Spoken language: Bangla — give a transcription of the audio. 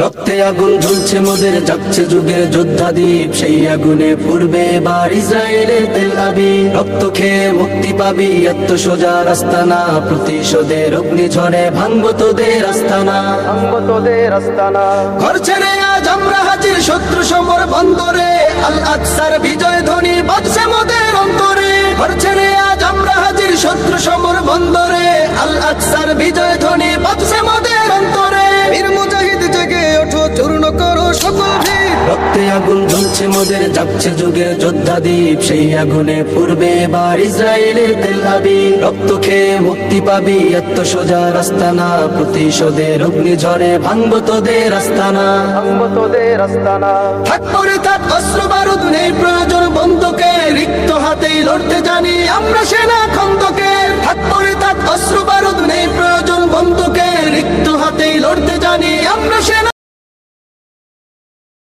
রক্তে আগুন ঝুলছে মোদের যাচ্ছে যুগের যোদ্ধা দ্বীপ সেই আগুনে পূর্বে এবার ইসরায়েলের তেল আবি। রক্ত খেয়ে মুক্তি পাবি এত সোজা রাস্তা না। প্রতিশোধের অগ্নি ঝরে ভাঙবো তোদের আস্তানা। ভাঙবো তোদের আস্তানা। ঘর ছেড়ে আজ আমরা হাজির শত্রু সমর বন্দরে। আল আকসার বিজয় ধ্বনি বাজছে মোদের অন্তরে। ঘর ছেড়ে আজ আমরা হাজির শত্রু সমর বন্দরে। আল আকসার বিজয় ধ্বনি রক্তে আগুন জ্বলছে মোদের যাচ্ছে যুগের যোদ্ধা দ্বীপ। সেই আগুনে পূর্বে এবার ইসরায়েলের তেল রক্ত খেয়ে মুক্তি পাবি এত সোজা রাস্তা না প্রতিশোধের অগ্নি ঝরে ভাঙবো তোদের আস্তানা ভাঙবো তোদের আস্তানা থাক পরে থাক অস্ত্র বারুদ নেই প্রয়োজন বন্ধুকে। রিক্ত হাতেই লড়তে জানি আমরা সেনা খন্দকে থাক